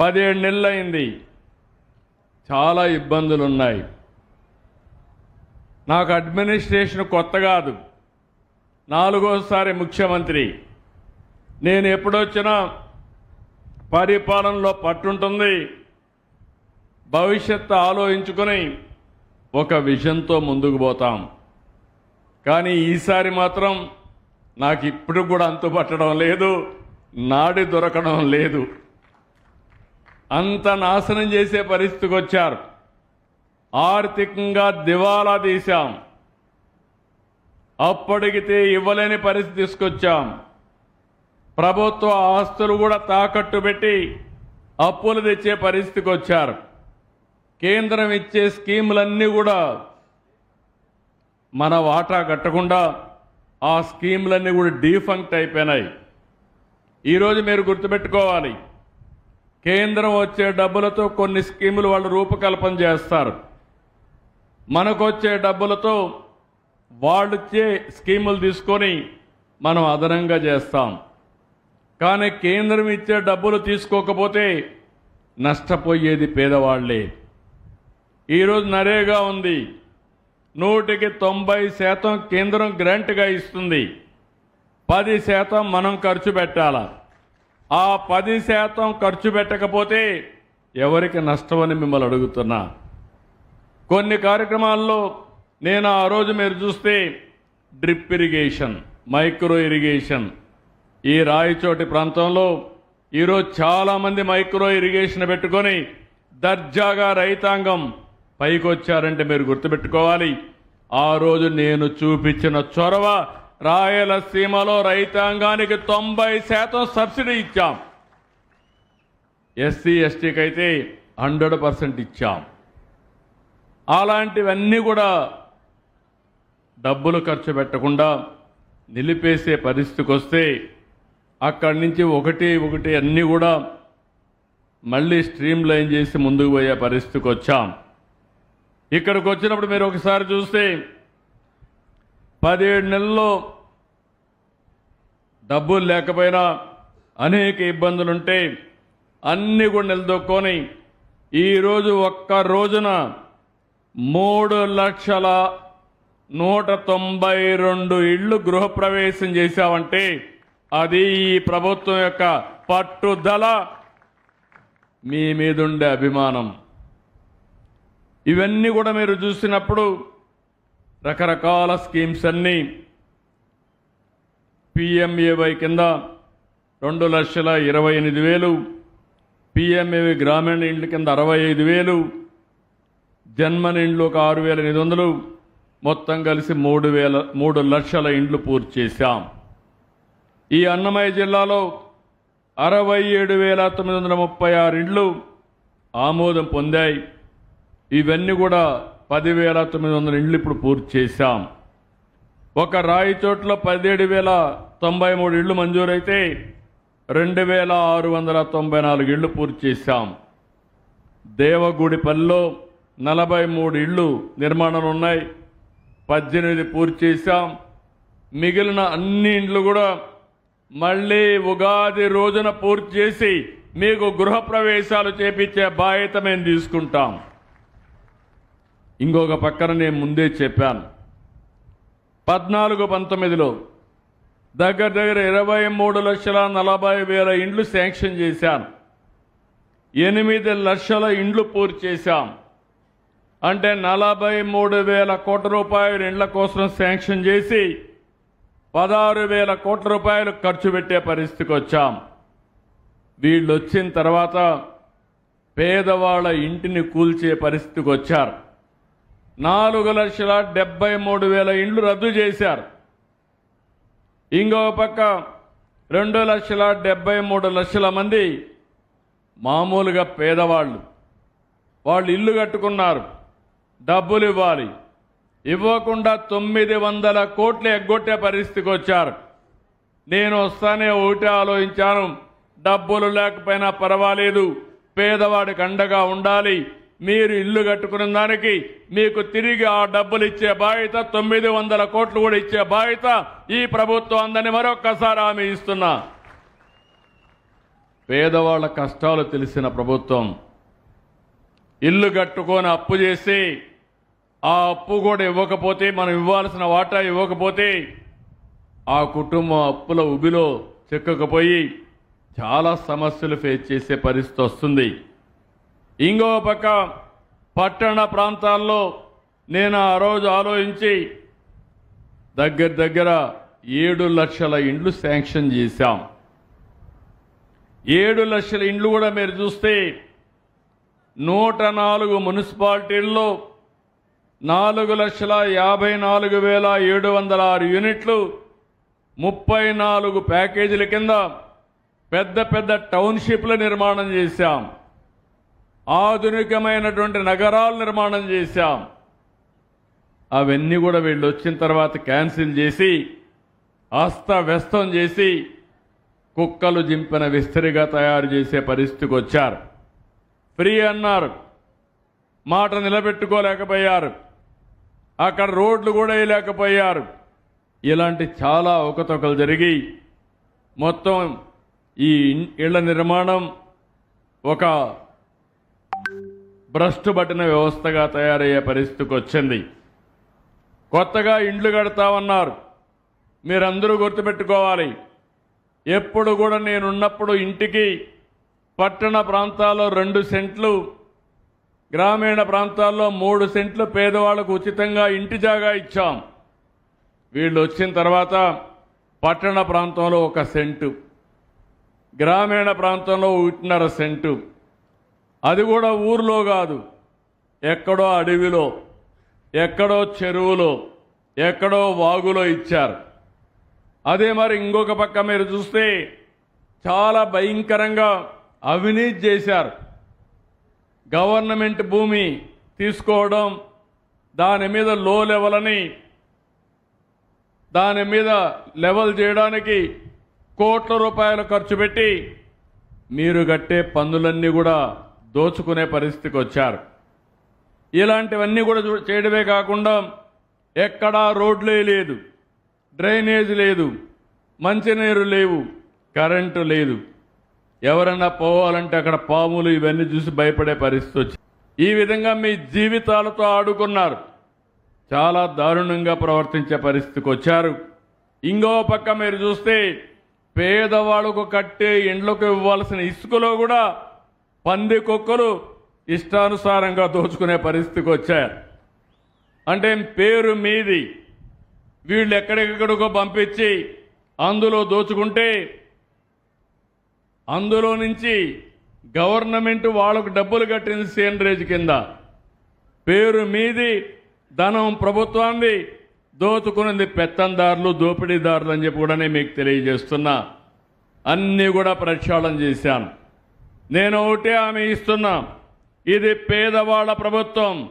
పదిహేడు నెలలు అయింది చాలా ఇబ్బందులు ఉన్నాయి నాకు అడ్మినిస్ట్రేషన్ కొత్త కాదు. నాలుగోసారి ముఖ్యమంత్రి. నేను ఎప్పుడొచ్చినా పరిపాలనలో పట్టుంటుంది. భవిష్యత్తు ఆలోచించుకొని ఒక విజన్తో ముందుకు పోతాం. కానీ ఈసారి మాత్రం నాకు ఇప్పుడు కూడా అంతుపట్టడం లేదు. నాడి దొరకడం లేదు. అంత నాశనం చేసే పరిస్థితికి వచ్చారు. ఆర్థికంగా దివాలా తీశాం. అప్పటికితే ఇవ్వలేని పరిస్థితి తీసుకొచ్చాం. ప్రభుత్వ ఆస్తులు కూడా తాకట్టు పెట్టి అప్పులు తెచ్చే పరిస్థితికి వచ్చారు. కేంద్రం ఇచ్చే స్కీములన్నీ కూడా మన వాటా కట్టకుండా ఆ స్కీములన్నీ కూడా డీఫంక్ట్ అయిపోయినాయి. ఈరోజు మీరు గుర్తుపెట్టుకోవాలి. కేంద్రం వచ్చే డబ్బులతో కొన్ని స్కీములు వాళ్ళు రూపకల్పన చేస్తారు. మనకు వచ్చే డబ్బులతో వాళ్ళు ఇచ్చే స్కీములు తీసుకొని మనం అదనంగా చేస్తాం. కానీ కేంద్రం ఇచ్చే డబ్బులు తీసుకోకపోతే నష్టపోయేది పేదవాళ్ళే. ఈరోజు నరేగా ఉంది. నూటికి తొంభై శాతం కేంద్రం గ్రాంట్గా ఇస్తుంది. పది శాతం మనం ఖర్చు పెట్టాలా? ఆ పది శాతం ఖర్చు పెట్టకపోతే ఎవరికి నష్టమని మిమ్మల్ని అడుగుతున్నా. కొన్ని కార్యక్రమాల్లో నేను ఆ రోజు మీరు చూస్తే డ్రిప్ ఇరిగేషన్ మైక్రో ఇరిగేషన్. ఈ రాయచోటి ప్రాంతంలో ఈరోజు చాలామంది మైక్రో ఇరిగేషన్ పెట్టుకొని దర్జాగా రైతాంగం పైకొచ్చారంటే మీరు గుర్తుపెట్టుకోవాలి. ఆ రోజు నేను చూపించిన చొరవ రాయలసీమలో రైతాంగానికి తొంభై శాతం సబ్సిడీ ఇచ్చాం. ఎస్సీ ఎస్టీకి అయితే హండ్రెడ్ పర్సెంట్ ఇచ్చాం. అలాంటివన్నీ కూడా డబ్బులు ఖర్చు పెట్టకుండా నిలిపేసే పరిస్థితికి వస్తే అక్కడి నుంచి ఒకటి ఒకటి అన్నీ కూడా మళ్ళీ స్ట్రీమ్ లైన్ చేసి ముందుకు పోయే పరిస్థితికి వచ్చాం ఇక్కడికి వచ్చినప్పుడు మీరు ఒకసారి చూస్తే పదిహేడు నెలల్లో డబ్బులు లేకపోయినా అనేక ఇబ్బందులుంటే అన్నీ కూడా నిలదొక్కొని ఈరోజు ఒక్క రోజున మూడు లక్షల నూట తొంభై రెండు ఇళ్ళు గృహప్రవేశం చేశామంటే అది ఈ ప్రభుత్వం యొక్క పట్టుదల మీ మీదుండే అభిమానం. ఇవన్నీ కూడా మీరు చూసినప్పుడు రకరకాల స్కీమ్స్ అన్నీ పిఎంఏవై కింద రెండు లక్షల ఇరవై ఎనిమిది వేలు పిఎంఏవై గ్రామీణ ఇండ్ల కింద అరవై ఐదు వేలు జన్మని ఇండ్లు ఒక ఆరు వేల ఎనిమిది వందలు మొత్తం కలిసి మూడు వేల మూడు లక్షల ఇండ్లు పూర్తి చేశాం. ఈ అన్నమయ్య జిల్లాలో అరవై ఏడు వేల తొమ్మిది వందల ముప్పై ఆరు ఇండ్లు ఆమోదం పొందాయి. ఇవన్నీ కూడా పదివేల తొమ్మిది వందల ఇండ్లు ఇప్పుడు పూర్తి చేశాం. ఒక రాయి చోట్ల పదిహేడు వేల తొంభై మూడు ఇళ్ళు మంజూరైతే రెండు వేల ఆరు వందల తొంభై నాలుగు ఇళ్ళు పూర్తి చేశాం. దేవగుడిపల్లిలో నలభై మూడు ఇళ్ళు నిర్మాణాలు ఉన్నాయి. పద్దెనిమిది పూర్తి చేశాం. మిగిలిన అన్ని ఇండ్లు కూడా మళ్ళీ ఉగాది రోజున పూర్తి చేసి మీకు గృహప్రవేశాలు చేపించే బాధ్యత మేము తీసుకుంటాం. ఇంకొక పక్కన నేను ముందే చెప్పాను. పద్నాలుగు పంతొమ్మిదిలో దగ్గర దగ్గర ఇరవై మూడు లక్షల నలభై వేల ఇండ్లు శాంక్షన్ చేశాను ఎనిమిది లక్షల ఇండ్లు పూర్తి చేశాం. అంటే నలభై మూడు వేల కోట్ల రూపాయలు ఇండ్ల కోసం శాంక్షన్ చేసి పదహారు వేల కోట్ల రూపాయలు ఖర్చు పెట్టే పరిస్థితికి వచ్చాం. వీళ్ళు వచ్చిన తర్వాత పేదవాళ్ళ ఇంటిని కూల్చే పరిస్థితికి వచ్చారు. నాలుగు లక్షల డెబ్బై మూడు వేల ఇండ్లు రద్దు చేశారు. ఇంకో పక్క రెండు లక్షల డెబ్బై మూడు లక్షల మంది మామూలుగా పేదవాళ్ళు. వాళ్ళు ఇల్లు కట్టుకున్నారు. డబ్బులు ఇవ్వాలి. ఇవ్వకుండా తొమ్మిది వందల కోట్లు ఎగ్గొట్టే పరిస్థితికి వచ్చారు. నేను వస్తానే ఒకటే ఆలోచించాను. డబ్బులు లేకపోయినా పర్వాలేదు. పేదవాడికి అండగా ఉండాలి. మీరు ఇల్లు కట్టుకున్న దానికి మీకు తిరిగి ఆ డబ్బులు ఇచ్చే బాధ్యత తొమ్మిది వందల కోట్లు కూడా ఇచ్చే బాధ్యత ఈ ప్రభుత్వం అందని మరొక్కసారి హామీ ఇస్తున్నా. పేదవాళ్ళ కష్టాలు తెలిసిన ప్రభుత్వం ఇల్లు కట్టుకొని అప్పు చేసి ఆ అప్పు కూడా ఇవ్వకపోతే మనం ఇవ్వాల్సిన వాటా ఇవ్వకపోతే ఆ కుటుంబం అప్పుల ఉబిలో చిక్కకపోయి చాలా సమస్యలు ఫేస్ చేసే పరిస్థితి వస్తుంది. ఇంకో పక్క పట్టణ ప్రాంతాల్లో నేను ఆ రోజు ఆలోచించి దగ్గర దగ్గర ఏడు లక్షల ఇండ్లు శాంక్షన్ చేశాం. ఏడు లక్షల ఇండ్లు కూడా మీరు చూస్తే నూట నాలుగు మున్సిపాలిటీల్లో నాలుగు లక్షల యాభై నాలుగు వేల ఏడు వందల ఆరు యూనిట్లు ముప్పై నాలుగు ప్యాకేజీల కింద పెద్ద పెద్ద టౌన్షిప్ల నిర్మాణం చేశాం. ఆధునికమైనటువంటి నగరాలు నిర్మాణం చేశాం. అవన్నీ కూడా వీళ్ళు వచ్చిన తర్వాత క్యాన్సిల్ చేసి అస్తవ్యస్తం చేసి కుక్కలు జింపిన విస్తరిగా తయారు చేసే పరిస్థితికి వచ్చారు. ఫ్రీ అన్నారు. మాట నిలబెట్టుకోలేకపోయారు. అక్కడ రోడ్లు కూడా వేయలేకపోయారు. ఇలాంటి చాలా ఒకతొకలు జరిగి మొత్తం ఈ ఇళ్ళ నిర్మాణం ఒక భ్రష్టు పట్టిన వ్యవస్థగా తయారయ్యే పరిస్థితికి వచ్చింది. కొత్తగా ఇండ్లు కడతామన్నారు. మీరందరూ గుర్తుపెట్టుకోవాలి. ఎప్పుడు కూడా నేనున్నప్పుడు ఇంటికి పట్టణ ప్రాంతాల్లో రెండు సెంట్లు గ్రామీణ ప్రాంతాల్లో మూడు సెంట్లు పేదవాళ్ళకు ఉచితంగా ఇంటి జాగా ఇచ్చాం. వీళ్ళు వచ్చిన తర్వాత పట్టణ ప్రాంతంలో ఒక సెంటు గ్రామీణ ప్రాంతంలో ఒకటిన్నర సెంటు అది కూడా ఊర్లో కాదు. ఎక్కడో అడవిలో ఎక్కడో చెరువులో ఎక్కడో వాగులో ఇచ్చారు. అదే మరి ఇంకొక పక్క మీరు చూస్తే చాలా భయంకరంగా అవినీతి చేశారు. గవర్నమెంట్ భూమి తీసుకోవడం దాని మీద లో లెవెల్ అని దాని మీద లెవెల్ చేయడానికి కోట్ల రూపాయలు ఖర్చు పెట్టి మీరు కట్టే పన్నులన్నీ కూడా దోచుకునే పరిస్థితికి వచ్చారు. ఇలాంటివన్నీ కూడా చూ- చేయడమే కాకుండా ఎక్కడా రోడ్లే లేదు డ్రైనేజ్ లేదు మంచినీరు లేవు కరెంటు లేదు. ఎవరన్నా పోవాలంటే అక్కడ పాములు ఇవన్నీ చూసి భయపడే పరిస్థితి వచ్చింది ఈ విధంగా మీ జీవితాలతో ఆడుకున్నారు. చాలా దారుణంగా ప్రవర్తించే పరిస్థితికి వచ్చారు. ఇంకో పక్క మీరు చూస్తే పేదవాళ్ళకు కట్టే ఇండ్లకు ఇవ్వాల్సిన ఇసుకలో కూడా పంది కుక్కలు ఇష్టానుసారంగా దోచుకునే పరిస్థితికి వచ్చారు. అంటే పేరు మీది. వీళ్ళు ఎక్కడెక్కడికో పంపించి అందులో దోచుకుంటే అందులో నుంచి గవర్నమెంట్ వాళ్ళకు డబ్బులు కట్టింది సీనరేజ్ కింద. పేరు మీది ధనం ప్రభుత్వాన్ని దోచుకున్నది పెత్తందారులు దోపిడీదారులు అని చెప్పి కూడా నేను మీకు తెలియజేస్తున్నా. అన్నీ కూడా ప్రక్షాళన చేశాను. నేను ఒకటే ఆమె ఇస్తున్నా. ఇది పేదవాళ్ళ ప్రభుత్వం.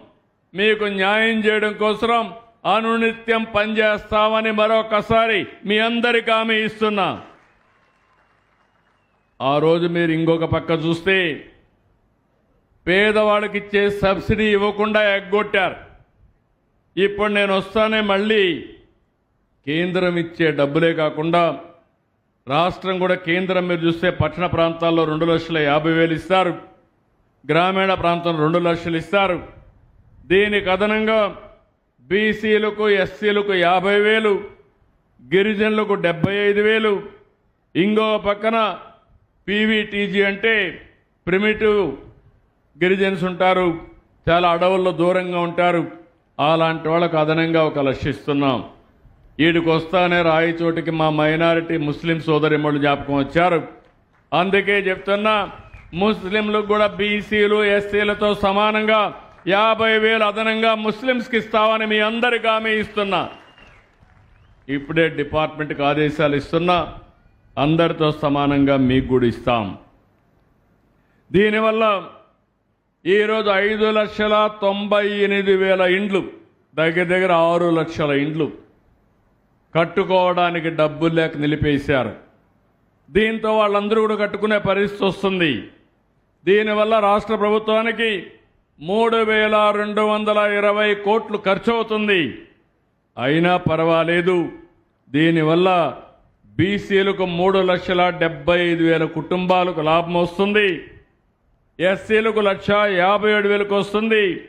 మీకు న్యాయం చేయడం కోసం అనునిత్యం పనిచేస్తామని మరొకసారి మీ అందరికి ఆమె ఇస్తున్నా. ఆ రోజు మీరు ఇంకొక పక్క చూస్తే పేదవాళ్ళకి ఇచ్చే సబ్సిడీ ఇవ్వకుండా ఎగ్గొట్టారు. ఇప్పుడు నేను వస్తానే మళ్ళీ కేంద్రం ఇచ్చే డబ్బులే కాకుండా రాష్ట్రం కూడా కేంద్రం మీరు చూస్తే పట్టణ ప్రాంతాల్లో రెండు లక్షల యాభై వేలు ఇస్తారు. గ్రామీణ ప్రాంతంలో రెండు లక్షలు ఇస్తారు. దీనికి అదనంగా బీసీలకు ఎస్సీలకు యాభై వేలు గిరిజనులకు డెబ్బై ఐదు వేలు. ఇంకో పక్కన పీవీటీజీ అంటే ప్రిమిటివ్ గిరిజన్స్ ఉంటారు. చాలా అడవుల్లో దూరంగా ఉంటారు. అలాంటి వాళ్ళకు అదనంగా ఒక లక్షిస్తున్నాం ఈడికి వస్తానే రాయి చోటికి మా మైనారిటీ ముస్లిం సోదరిమ్మలు జ్ఞాపకం వచ్చారు. అందుకే చెప్తున్నా ముస్లింలకు కూడా బీసీలు ఎస్సీలతో సమానంగా యాభై వేలు అదనంగా ముస్లింస్కి ఇస్తామని మీ అందరికీ ఆమె ఇస్తున్నా. ఇప్పుడే డిపార్ట్మెంట్కి ఆదేశాలు ఇస్తున్నా అందరితో సమానంగా మీకు కూడా ఇస్తాం. దీనివల్ల ఈరోజు ఐదు లక్షల తొంభై ఎనిమిది వేల ఇండ్లు దగ్గర దగ్గర ఆరు లక్షల ఇండ్లు కట్టుకోవడానికి డబ్బులు లేక నిలిపేశారు. దీంతో వాళ్ళందరూ కూడా కట్టుకునే పరిస్థితి వస్తుంది. దీనివల్ల రాష్ట్ర ప్రభుత్వానికి మూడు వేల రెండు వందల ఇరవై కోట్లు ఖర్చు అవుతుంది అయినా పర్వాలేదు. దీనివల్ల బీసీలకు మూడు లక్షల డెబ్బై ఐదు వేల కుటుంబాలకు లాభం వస్తుంది. ఎస్సీలకు లక్ష యాభై ఏడు వేలకు వస్తుంది.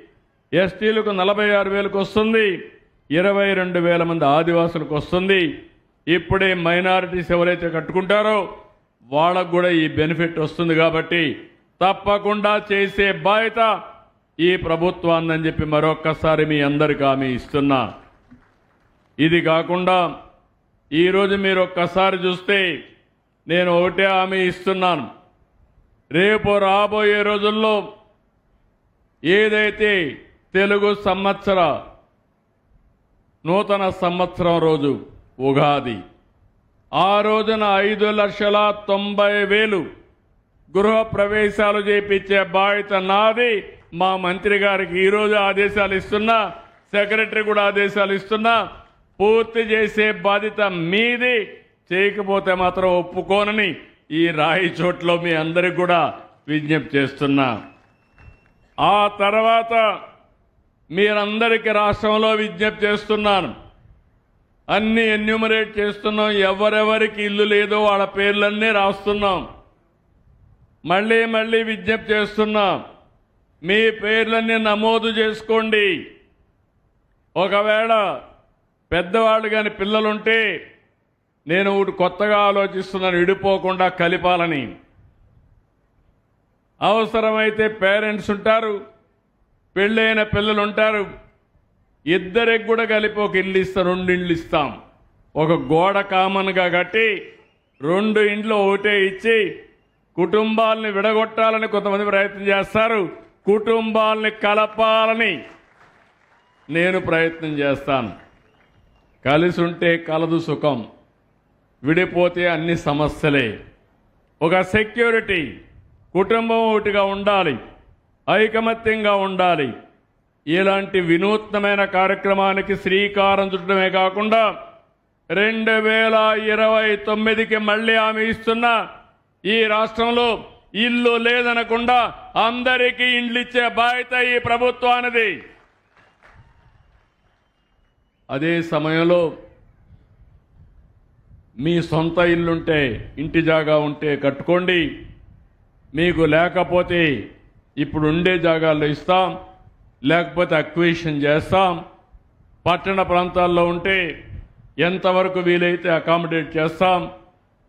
ఎస్టీలకు నలభై ఆరు వేలకు వస్తుంది. ఇరవై రెండు వేల మంది ఆదివాసులకు వస్తుంది. ఇప్పుడే మైనారిటీస్ ఎవరైతే కట్టుకుంటారో వాళ్ళకు కూడా ఈ బెనిఫిట్ వస్తుంది కాబట్టి తప్పకుండా చేసే బాధ్యత ఈ ప్రభుత్వాన్ని చెప్పి మరొక్కసారి మీ అందరికి హామీ ఇస్తున్నా. ఇది కాకుండా ఈరోజు మీరు ఒక్కసారి చూస్తే నేను ఒకటే హామీ ఇస్తున్నాను. రేపు రాబోయే రోజుల్లో ఏదైతే తెలుగు సంవత్సర నూతన సంవత్సరం రోజు ఉగాది. ఆ రోజున ఐదు లక్షల తొంభై వేలు గృహ ప్రవేశాలు చేపించే బాధ్యత నాది. మా మంత్రి గారికి ఈరోజు ఆదేశాలు ఇస్తున్నా సెక్రటరీ కూడా ఆదేశాలు ఇస్తున్నా పూర్తి చేసే బాధ్యత మీది. చేయకపోతే మాత్రం ఒప్పుకోనని ఈ రాయి చోట్లో మీ అందరికి కూడా విజ్ఞప్తి చేస్తున్నా. ఆ తర్వాత మీరందరికీ రాష్ట్రంలో విజ్ఞప్తి చేస్తున్నాను. అన్ని ఎన్యూమరేట్ చేస్తున్నాం. ఎవరెవరికి ఇల్లు లేదో వాళ్ళ పేర్లన్నీ రాస్తున్నాం. మళ్ళీ మళ్ళీ విజ్ఞప్తి చేస్తున్నాం. మీ పేర్లన్నీ నమోదు చేసుకోండి. ఒకవేళ పెద్దవాళ్ళు కాని పిల్లలుంటే నేను ఒకటి కొత్తగా ఆలోచిస్తున్నాను విడిపోకుండా కలిపాలని. అవసరమైతే పేరెంట్స్ ఉంటారు. పెళ్ళైన పిల్లలు ఉంటారు ఇద్దరికి కూడా కలిపి ఒక ఇల్లు ఇస్తాం రెండు ఇండ్లు ఇస్తాం. ఒక గోడ కామన్గా కట్టి రెండు ఇండ్లు ఒకటే ఇచ్చి కుటుంబాలని విడగొట్టాలని కొంతమంది ప్రయత్నం చేస్తారు. కుటుంబాలని కలపాలని నేను ప్రయత్నం చేస్తాను. కలిసి ఉంటే కలదు సుఖం విడిపోతే అన్ని సమస్యలే. ఒక సెక్యూరిటీ కుటుంబం ఒకటిగా ఉండాలి. ఐకమత్యంగా ఉండాలి. ఇలాంటి వినూత్నమైన కార్యక్రమానికి శ్రీకారం చుట్టడమే కాకుండా రెండు వేల ఇరవై తొమ్మిదికి మళ్ళీ ఆమె ఇస్తున్న ఈ రాష్ట్రంలో ఇల్లు లేదనకుండా అందరికీ ఇండ్లు ఇచ్చే బాధ్యత ఈ ప్రభుత్వానిది. అదే సమయంలో మీ సొంత ఇల్లుంటే ఇంటి జాగా ఉంటే కట్టుకోండి. మీకు లేకపోతే ఇప్పుడు ఉండే జాగాల్లో ఇస్తాం లేకపోతే అక్వేషన్ చేస్తాం. పట్టణ ప్రాంతాల్లో ఉంటే ఎంతవరకు వీలైతే అకామిడేట్ చేస్తాం.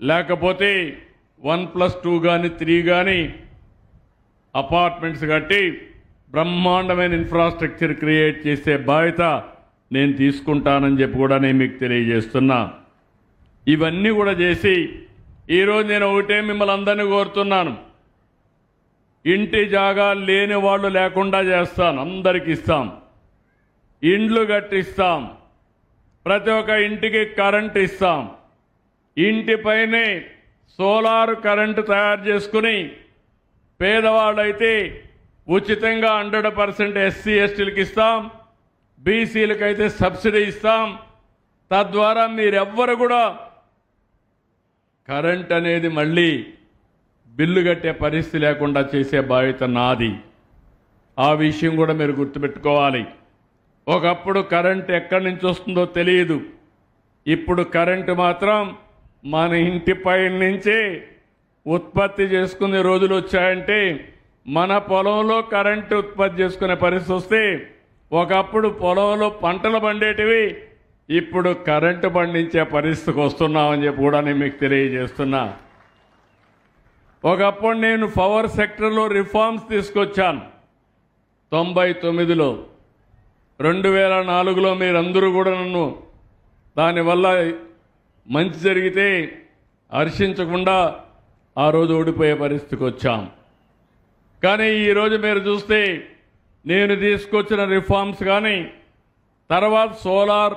లేకపోతే వన్ ప్లస్ టూ కానీ త్రీ కానీ అపార్ట్మెంట్స్ కట్టి బ్రహ్మాండమైన ఇన్ఫ్రాస్ట్రక్చర్ క్రియేట్ చేసే బాధ్యత నేను తీసుకుంటానని చెప్పి కూడా నేను మీకు తెలియజేస్తున్నా. ఇవన్నీ కూడా చేసి ఈరోజు నేను ఒకటే మిమ్మల్ని అందరినీ కోరుతున్నాను. ఇంటి జాగా లేని వాళ్ళు లేకుండా చేస్తాను. అందరికి ఇస్తాం. ఇండ్లు కట్టిస్తాం. ప్రతి ఒక్క ఇంటికి కరెంట్ ఇస్తాం. ఇంటిపైనే సోలార్ కరెంటు తయారు చేసుకుని పేదవాళ్ళైతే ఉచితంగా హండ్రెడ్ పర్సెంట్ ఎస్సీ ఎస్టీలకు ఇస్తాం. బీసీలకైతే సబ్సిడీ ఇస్తాం. తద్వారా మీరెవ్వరు కూడా కరెంట్ అనేది మళ్ళీ బిల్లు కట్టే పరిస్థితి లేకుండా చేసే బాధ్యత నాది. ఆ విషయం కూడా మీరు గుర్తుపెట్టుకోవాలి. ఒకప్పుడు కరెంట్ ఎక్కడి నుంచి వస్తుందో తెలియదు. ఇప్పుడు కరెంటు మాత్రం మన ఇంటిపై నుంచే ఉత్పత్తి చేసుకునే రోజులు వచ్చాయంటే మన పొలంలో కరెంటు ఉత్పత్తి చేసుకునే పరిస్థితి వస్తే ఒకప్పుడు పొలంలో పంటలు పండేటివి ఇప్పుడు కరెంటు పండించే పరిస్థితికి వస్తున్నామని చెప్పి కూడా నేను మీకు తెలియజేస్తున్నా. ఒకప్పుడు నేను పవర్ సెక్టర్లో రిఫార్మ్స్ తీసుకొచ్చాను. తొంభై తొమ్మిదిలో. రెండు వేల నాలుగులో మీరందరూ కూడా నన్ను దానివల్ల మంచి జరిగితే హర్షించకుండా ఆ రోజు ఓడిపోయే పరిస్థితికి వచ్చాం. కానీ ఈరోజు మీరు చూస్తే నేను తీసుకొచ్చిన రిఫార్మ్స్ కానీ తర్వాత సోలార్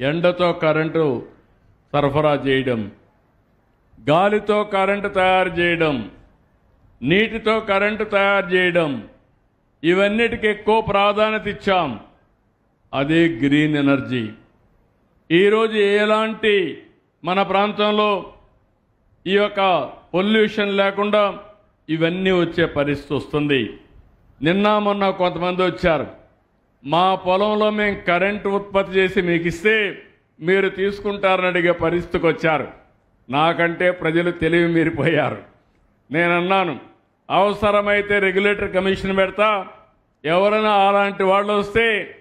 ఎండతో కరెంటు సరఫరా చేయడం గాలితో కరెంటు తయారు చేయడం నీటితో కరెంటు తయారు చేయడం ఇవన్నిటికి ఎక్కువ ప్రాధాన్యత ఇచ్చాం. అదే గ్రీన్ ఎనర్జీ. ఈరోజు ఎలాంటి మన ప్రాంతంలో ఈ యొక్క పొల్యూషన్ లేకుండా ఇవన్నీ వచ్చే పరిస్థితి వస్తుంది. నిన్న మొన్న కొంతమంది వచ్చారు. మా పొలంలో మేము కరెంటు ఉత్పత్తి చేసి మీకు ఇస్తే మీరు తీసుకుంటారని అడిగే పరిస్థితికి వచ్చారు. నాకంటే ప్రజలు తెలివి మీరిపోయారు. నేను అన్నాను అవసరమైతే రెగ్యులేటర్ కమిషన్ పెడతా. ఎవరైనా అలాంటి వాళ్ళు వస్తే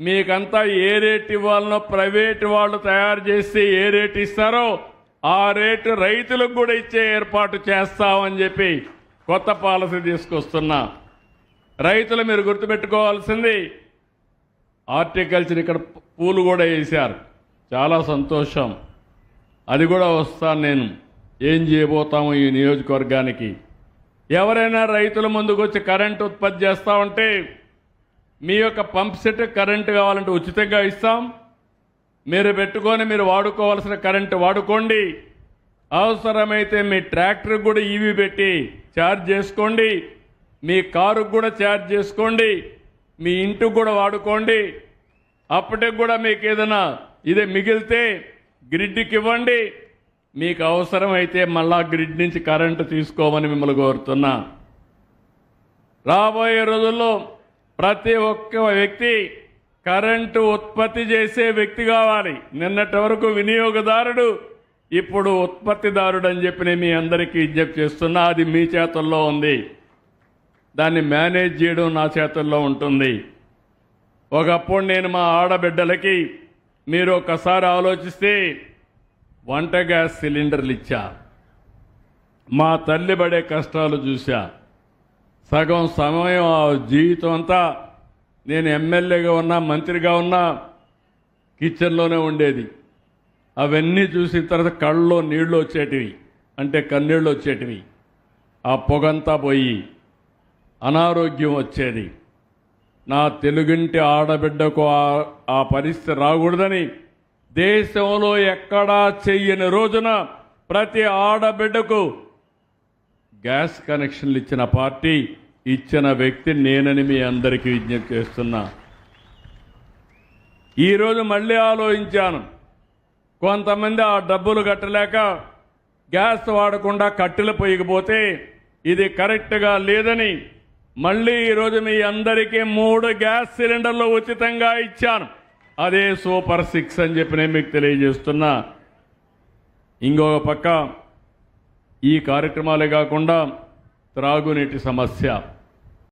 మీకంతా ఏ రేట్ ఇవ్వాలనో ప్రైవేట్ వాళ్ళు తయారు చేసి ఏ రేట్ ఇస్తారో ఆ రేటు రైతులకు కూడా ఇచ్చే ఏర్పాటు చేస్తామని చెప్పి కొత్త పాలసీ తీసుకొస్తున్నా. రైతులు మీరు గుర్తుపెట్టుకోవాల్సింది హార్టికల్చర్ ఇక్కడ పూలు కూడా వేశారు. చాలా సంతోషం. అది కూడా వస్తాను నేను. ఏం చేయబోతాము ఈ నియోజకవర్గానికి. ఎవరైనా రైతుల ముందుకు వచ్చి కరెంట్ ఉత్పత్తి చేస్తా ఉంటే మీ యొక్క పంప్ సెట్ కరెంటు కావాలంటే ఉచితంగా ఇస్తాం. మీరు పెట్టుకొని మీరు వాడుకోవాల్సిన కరెంటు వాడుకోండి. అవసరమైతే మీ ట్రాక్టర్కి కూడా ఈవీ పెట్టి ఛార్జ్ చేసుకోండి. మీ కారుకు కూడా ఛార్జ్ చేసుకోండి. మీ ఇంటికి కూడా వాడుకోండి. అప్పటికి కూడా మీకు ఏదైనా ఇదే మిగిలితే గ్రిడ్కి ఇవ్వండి మీకు అవసరమైతే మళ్ళా గ్రిడ్ నుంచి కరెంటు తీసుకోమని మిమ్మల్ని కోరుతున్నా. రాబోయే రోజుల్లో ప్రతి ఒక్క వ్యక్తి కరెంటు ఉత్పత్తి చేసే వ్యక్తి కావాలి. నిన్నటి వరకు వినియోగదారుడు ఇప్పుడు ఉత్పత్తిదారుడు అని చెప్పి నేను మీ అందరికీ విజ్ఞప్తి చేస్తున్నా. అది మీ చేతుల్లో ఉంది. దాన్ని మేనేజ్ చేయడం నా చేతుల్లో ఉంటుంది. ఒకప్పుడు నేను మా ఆడబిడ్డలకి మీరు ఒకసారి ఆలోచిస్తే వంట గ్యాస్ సిలిండర్లు ఇచ్చా. మా తల్లి పడే కష్టాలు చూశా. సగం సమయం ఆ జీవితం అంతా నేను ఎమ్మెల్యేగా ఉన్నా మంత్రిగా ఉన్నా కిచెన్లోనే ఉండేది. అవన్నీ చూసిన తర్వాత కళ్ళలో నీళ్ళు వచ్చేటివి అంటే కన్నీళ్ళు వచ్చేటివి. ఆ పొగంతా పోయి అనారోగ్యం వచ్చేది. నా తెలుగింటి ఆడబిడ్డకు ఆ- పరిస్థితి రాకూడదని దేశంలో ఎక్కడా చెయ్యని రోజున ప్రతి ఆడబిడ్డకు గ్యాస్ కనెక్షన్లు ఇచ్చిన పార్టీ ఇచ్చిన వ్యక్తి నేనని మీ అందరికీ విజ్ఞప్తి చేస్తున్నా. ఈరోజు మళ్ళీ ఆలోచించాను. కొంతమంది ఆ డబ్బులు కట్టలేక గ్యాస్ వాడకుండా కట్టెలు పొయ్యకపోతే ఇది కరెక్ట్గా లేదని మళ్ళీ ఈరోజు మీ అందరికీ మూడు గ్యాస్ సిలిండర్లు ఉచితంగా ఇచ్చాను. అదే సూపర్ సిక్స్ అని చెప్పి నేను మీకు తెలియజేస్తున్నా. ఇంకొక పక్క ఈ కార్యక్రమాలే కాకుండా త్రాగునీటి సమస్య.